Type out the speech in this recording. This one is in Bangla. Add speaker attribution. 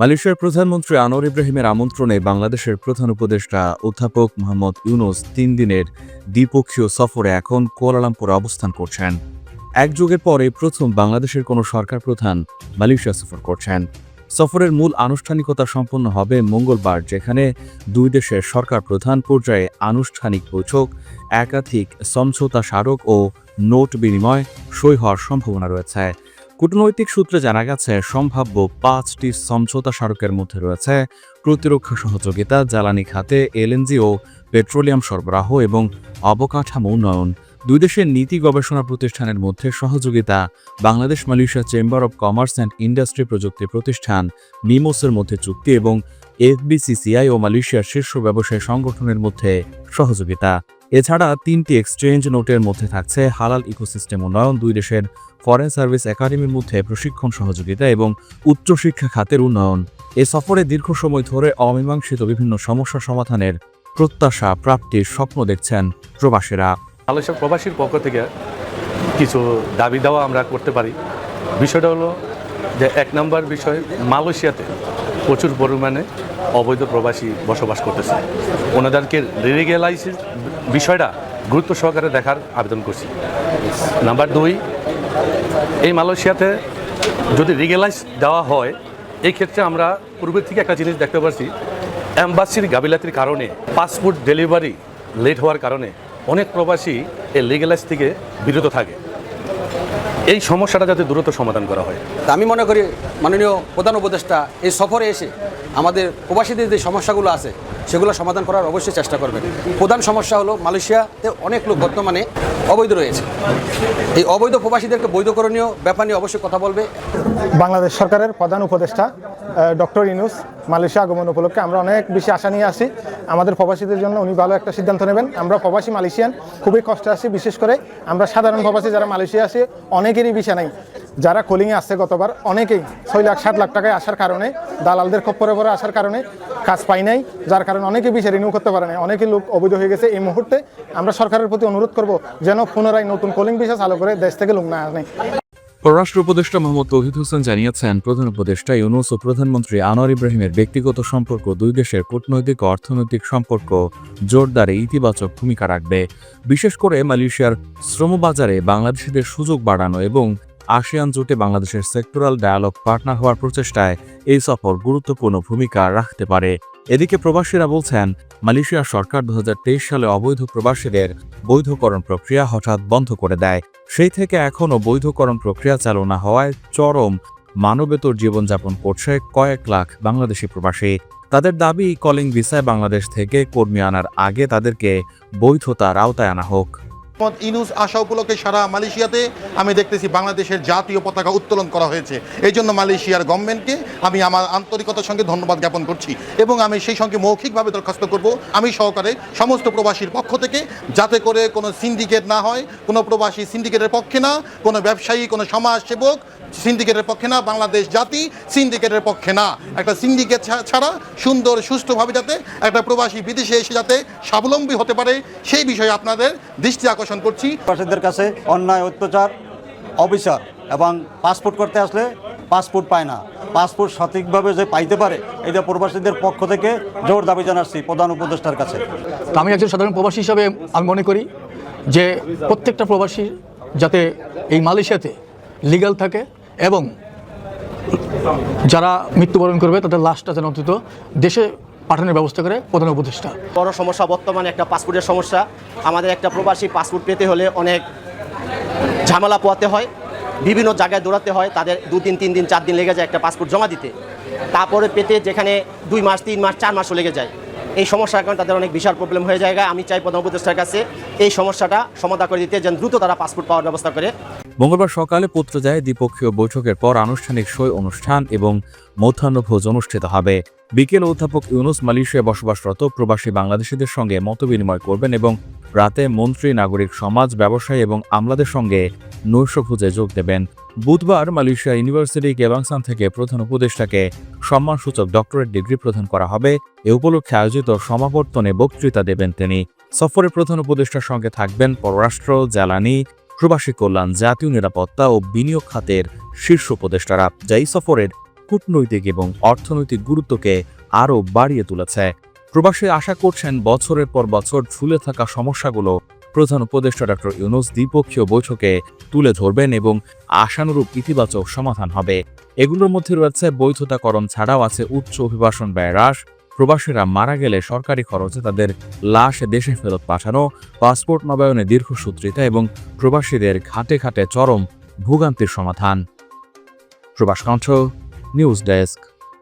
Speaker 1: মালয়েশিয়ার প্রধানমন্ত্রী আনোয়ার ইব্রাহিমের আমন্ত্রণে বাংলাদেশের প্রধান উপদেষ্টা অধ্যাপক মোহাম্মদ ইউনুস তিন দিনের দ্বিপক্ষীয় সফরে এখন কুয়ালালামপুরে অবস্থান করছেন। এক যুগের পরে প্রথম বাংলাদেশের কোনো সরকার প্রধান মালয়েশিয়া সফর করছেন। সফরের মূল আনুষ্ঠানিকতা সম্পন্ন হবে মঙ্গলবার, যেখানে দুই দেশের সরকার প্রধান পর্যায়ে আনুষ্ঠানিক বৈঠক, একাধিক সমঝোতা স্মারক ও নোট বিনিময় সই হওয়ার সম্ভাবনা রয়েছে। কূটনৈতিক সূত্রে জানা গেছে, সম্ভাব্য পাঁচটি সমঝোতা স্মারকের মধ্যে রয়েছে প্রতিরক্ষা সহযোগিতা, জ্বালানি খাতে, এলএনজি ও পেট্রোলিয়াম সরবরাহ এবং অবকাঠামো উন্নয়ন। দুই দেশের নীতি গবেষণা প্রতিষ্ঠানের মধ্যে সহযোগিতা, Bangladesh, Malaysia chamber of commerce and industry প্রযুক্তি প্রতিষ্ঠান, মিমোসের মধ্যে চুক্তি এবং এফবিসিসিআই ও মালয়েশিয়ার শীর্ষ ব্যবসায়ী সংগঠনের মধ্যে সহযোগিতা। এছাড়া তিনটি এক্সচেঞ্জ নোটের মধ্যে থাকছে হালাল ইকোসিস্টেম উন্নয়ন, দুই দেশের ফরেন সার্ভিস একাডেমির মধ্যে প্রশিক্ষণ সহযোগিতা এবং উচ্চশিক্ষা খাতের উন্নয়ন। এ সফরে দীর্ঘ সময় ধরে অমীমাংসিত বিভিন্ন সমস্যা সমাধানের প্রত্যাশা প্রাপ্তির স্বপ্ন দেখছেন প্রবাসীরা।
Speaker 2: মালয়েশিয়া প্রবাসীর পক্ষ থেকে কিছু দাবি দেওয়া আমরা করতে পারি। বিষয়টা হলো যে এক নম্বর বিষয়, মালয়েশিয়াতে প্রচুর পরিমাণে অবৈধ প্রবাসী বসবাস করতেছে। ওনাদেরকে রিলিগেলাইজ বিষয়টা গুরুত্ব সহকারে দেখার আবেদন করছি। নাম্বার দুই এই মালয়েশিয়াতে যদি রিগেলাইজ দেওয়া হয়, এই ক্ষেত্রে আমরা পূর্বের থেকে একটা জিনিস দেখতে পাচ্ছি অ্যাম্বাসির গাবিলাতির কারণে পাসপোর্ট ডেলিভারি লেট হওয়ার কারণে অনেক প্রবাসী এই লিগেলাইজ থেকে বিরত থাকে। এই সমস্যাটা যাতে দ্রুত সমাধান করা হয়।
Speaker 3: আমি মনে করি মাননীয় প্রধান উপদেষ্টা, এই সফরে এসে আমাদের প্রবাসীদের যে সমস্যাগুলো আছে, সেগুলো সমাধান করার অবশ্যই চেষ্টা করবেন। প্রধান সমস্যা হলো মালয়েশিয়াতে অনেক লোক বর্তমানে অবৈধ রয়েছে। এই অবৈধ প্রবাসীদেরকে বৈধকরণীয় ব্যাপার নিয়ে অবশ্যই কথা বলবে।
Speaker 4: বাংলাদেশ সরকারের প্রধান উপদেষ্টা ডক্টর ইনুস মালয়েশিয়া আগমন উপলক্ষে আমরা অনেক বেশি আশা নিয়ে আসি। আমাদের প্রবাসীদের জন্য উনি ভালো একটা সিদ্ধান্ত নেবেন। আমরা প্রবাসী মালয়েশিয়ান, খুবই কষ্টে আছি। বিশেষ করে আমরা সাধারণ প্রবাসী যারা মালয়েশিয়া আছে অনেকেরই বিষয় নাই। যারা কলিংয়ে আসছে গতবার, অনেকেই ছয় লাখ, সাত লাখ টাকায় আসার কারণে, দালালদের খপ্পরে পরে আসার কারণে কাজ পাই নাই, যার কারণে অনেকে বিষয় রিনিউ করতে পারে নাই। অনেকে লোক অবৈধ হয়ে গেছে। এই মুহূর্তে আমরা সরকারের প্রতি অনুরোধ করব যেন পুনরায় নতুন কলিং বিষয় চালু করে দেশ থেকে লোক না আনে।
Speaker 1: পররাষ্ট্র উপদেষ্টা মোহাম্মদ তৌহিদ হোসেন জানিয়েছেন, প্রধান উপদেষ্টা ইউনুস ও প্রধানমন্ত্রী আনোয়ার ইব্রাহিমের ব্যক্তিগত সম্পর্ক, দুই দেশের কূটনৈতিক ও অর্থনৈতিক সম্পর্ক জোরদারে ইতিবাচক ভূমিকা রাখবে। বিশেষ করে মালয়েশিয়ার শ্রমবাজারে বাংলাদেশিদের সুযোগ বাড়ানো এবং আসিয়ান জোটে বাংলাদেশের সেক্টরাল ডায়ালগ পার্টনার হওয়ার প্রচেষ্টায় এই সফর গুরুত্বপূর্ণ ভূমিকা রাখতে পারে। এদিকে প্রবাসীরা বলছেন, মালয়েশিয়া সরকার দু হাজার তেইশ সালে অবৈধ প্রবাসীদের বৈধকরণ প্রক্রিয়া হঠাৎ বন্ধ করে দেয়। সেই থেকে এখনও বৈধকরণ প্রক্রিয়া চালু না হওয়ায় চরম মানবেতর জীবনযাপন করছে কয়েক লাখ বাংলাদেশি প্রবাসী। তাদের দাবি, কলিং ভিসায় বাংলাদেশ থেকে কর্মী আনার আগে তাদেরকে বৈধতার আওতায় আনা হোক।
Speaker 5: মোহাম্মদ ইনুস আসা উপলক্ষে সারা মালয়েশিয়াতে আমি দেখতেছি বাংলাদেশের জাতীয় পতাকা উত্তোলন করা হয়েছে। এই জন্য মালয়েশিয়ার গভর্নমেন্টকে আমি আমার আন্তরিকতার সঙ্গে ধন্যবাদ জ্ঞাপন করছি এবং আমি সেই সঙ্গে মৌখিকভাবে দরখাস্ত করব। আমি সহকারে সমস্ত প্রবাসীর পক্ষ থেকে যাতে করে কোনো সিন্ডিকেট না হয়, কোনো প্রবাসী সিন্ডিকেটের পক্ষে না, কোনো ব্যবসায়ী, কোনো সমাজসেবক সিন্ডিকেটের পক্ষে না, বাংলাদেশ জাতি সিন্ডিকেটের পক্ষে না। একটা সিন্ডিকেট ছাড়া সুন্দর, সুষ্ঠুভাবে যাতে একটা প্রবাসী বিদেশে এসে যাতে স্বাবলম্বী হতে পারে, সেই বিষয়ে আপনাদের দৃষ্টি আকর্ষণ করছি।
Speaker 6: প্রবাসীদের কাছে অন্যায় অত্যাচার অবিচার এবং পাসপোর্ট করতে আসলে পাসপোর্ট পায় না। পাসপোর্ট সঠিকভাবে যে পাইতে পারে এটা প্রবাসীদের পক্ষ থেকে জোর দাবি জানাচ্ছি প্রধান উপদেষ্টার কাছে।
Speaker 7: তো আমি একজন সাধারণ প্রবাসী হিসাবে আমি মনে করি যে প্রত্যেকটা প্রবাসী যাতে এই মালয়েশিয়াতে লিগ্যাল থাকে এবং যারা মৃত্যুবরণ করবে তাদের লাশটা যেন অন্তত দেশে পাঠানোর ব্যবস্থা করে প্রধান উপদেষ্টা।
Speaker 8: বড় সমস্যা, বর্তমানে একটা পাসপোর্টের সমস্যা। আমাদের একটা প্রবাসী পাসপোর্ট পেতে হলে অনেক ঝামেলা পোয়াতে হয়, বিভিন্ন জায়গায় দৌড়াতে হয়, তাদের দু তিন তিন দিন, চার দিন লেগে যায় একটা পাসপোর্ট জমা দিতে। তারপরে পেতে যেখানে দুই মাস, তিন মাস, চার মাসও লেগে যায়। এই সমস্যার কারণে তাদের অনেক বিশাল প্রবলেম হয়ে যায়। আমি চাই প্রধান উপদেষ্টার কাছে এই সমস্যাটা সমাধান করে দিতে, যেন দ্রুত তারা পাসপোর্ট পাওয়ার ব্যবস্থা করে।
Speaker 1: মঙ্গলবার সকালে পত্রজায় দ্বিপক্ষীয় বৈঠকের পর আনুষ্ঠানিক সই অনুষ্ঠান এবং মধ্যাহ্নভোজ অনুষ্ঠিত হবে। বিকেল অধ্যাপক ইউনুস মালয়েশিয়ায় বসবাসরত প্রবাসী বাংলাদেশিদের সঙ্গে মতবিনিময় করবেন এবং রাতে মন্ত্রী, নাগরিক সমাজ, ব্যবসায়ী এবং আমলাদের সঙ্গে নৈশভোজে যোগ দেবেন। বুধবার মালয়েশিয়া ইউনিভার্সিটি কেবাংসান থেকে প্রধান উপদেষ্টাকে সম্মানসূচক ডক্টরেট ডিগ্রি প্রদান করা হবে। এ উপলক্ষে আয়োজিত সমাবর্তনে বক্তৃতা দেবেন তিনি। সফরে প্রধান উপদেষ্টার সঙ্গে থাকবেন পররাষ্ট্র, জ্বালানি প্রবাসী কল্যাণ, জাতীয় নিরাপত্তা ও বিনিয়োগ খাতের শীর্ষ উপদেষ্টারা যা এই সফরের কূটনৈতিক এবং অর্থনৈতিক গুরুত্বকে আরও বাড়িয়ে তুলেছে। প্রবাসী আশা করছেন বছরের পর বছর ঝুলে থাকা সমস্যাগুলো প্রধান উপদেষ্টা ডক্টর ইউনুস দ্বিপক্ষীয় বৈঠকে তুলে ধরবেন এবং আশানুরূপ ইতিবাচক সমাধান হবে। এগুলোর মধ্যে রয়েছে বৈধতাকরণ ছাড়াও আছে উচ্চ অভিবাসন ব্যয় হ্রাস প্রবাসীরা মারা গেলে সরকারি খরচে তাদের লাশ দেশে ফেরত পাঠানো, পাসপোর্ট নবায়নে দীর্ঘসূত্রিতা এবং প্রবাসীদের ঘাটে ঘাটে চরম ভোগান্তির সমাধান। প্রবাস কণ্ঠ নিউজ ডেস্ক।